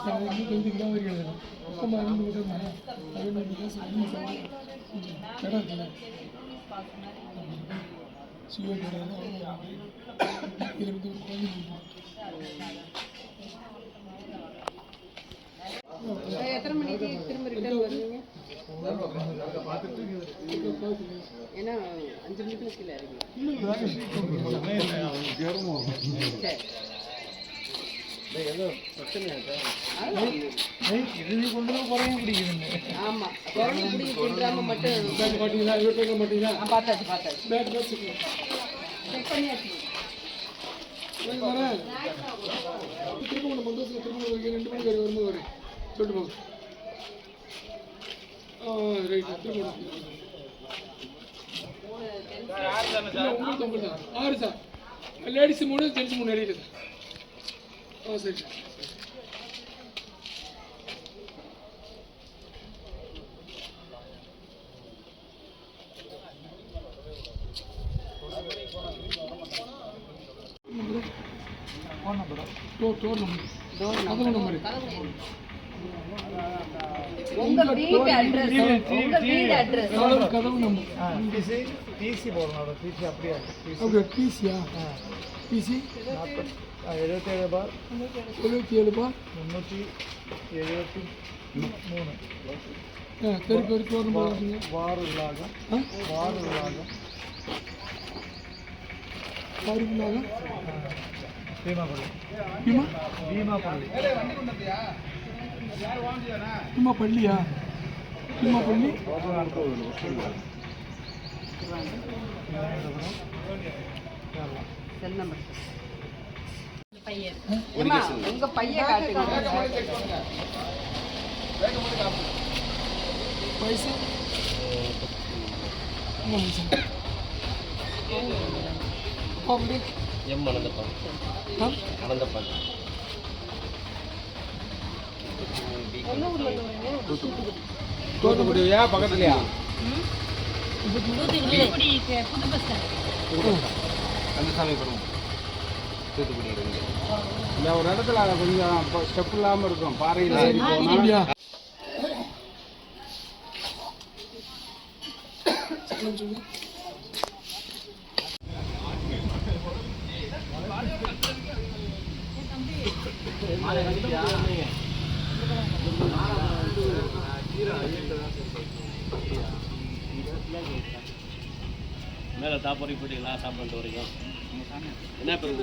எனக்கு கொஞ்சம் தான் வருகிறது மொத்தமாக கூட்டம் தானே பதினொன்று காசு அஞ்சு சாமி கடை இருக்குல்ல சிவ கடை இதில் வந்து ஒரு கோயில் இருக்கு. எத்தனை மணிக்கு திரும்ப ரிட்டர்ன் வருவீங்க ஏன்னா அஞ்சு மணிக்கு கீழே இறங்கி திரும்ப பந்தோசில் திரும்ப ஒரு ரெண்டு மணிக்கு வரை வரும்போது வரேன் சொல்லிட்டு போங்க ஆறு சார் லேடிஸ் மூணு ஜென்ஸ் மூணு எழுதிட்டு சார். ஆ சரி சார் டோர் டோர் நம்பர் கதவு நம்பர் உங்க வீட்டு அட்ரஸ் உங்க வீடு அட்ரஸ் கதவு கதவு நம்பர் டிசி டிசி போடணும் டிசி அப்படியே ஓகே பிசியா பிசி எழுபத்தேழு பார் எழுபத்தி ஏழு முந்நூற்றி எழுபத்தி மூணு. பெரு பீமாப்பள்ளி பீமா? பீமாப்பள்ளி பீமா பள்ளியா? பீமா பள்ளி? செல் நம்பர் ஏம்மா, உங்க பையன் காட்டுங்க. வயசு எம் அனந்தப்பன் அனந்தப்பன் தூத்துக்குடியா பக்கத்துலையா? கந்தசாமி படம் தூத்துக்குடி இந்த ஒரு இடத்துல கொஞ்சம் ஸ்டெப் இல்லாமல் இருக்கும். பாறையில் ஏறி போனால் அப்படியா மேலே தாப்பறி போட்டீங்களா? சாப்பிட்டு வரைக்கும். என்ன பேர்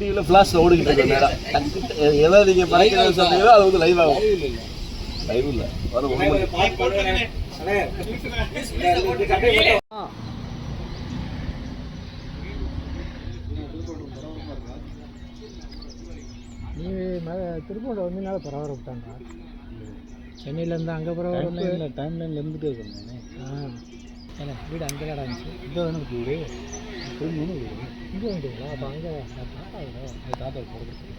டிவியில் ஃப்ளாஷில் ஓடிக்கிட்டு இருக்கேன் நேரம் எதாவது நீங்கள் படைக்கிறது சொன்னீங்களோ அது வந்து லைவ் ஆகும். லைவ் இல்லை. நீ திருப்பூர் வந்தீங்கனால பரவாயில்ல விட்டாங்க. சென்னையிலேருந்து அங்கே பரவாயில்ல இல்லை டைம் லைனில் இருந்துகிட்டே இருக்கேன் ஆ. ஏன்னா வீடு அங்கே தான் இருந்துச்சு. இங்கே தானே வீடு. இங்கே வந்துங்களா அப்போ அங்கே தாத்தா தாத்தா கொடுக்குறது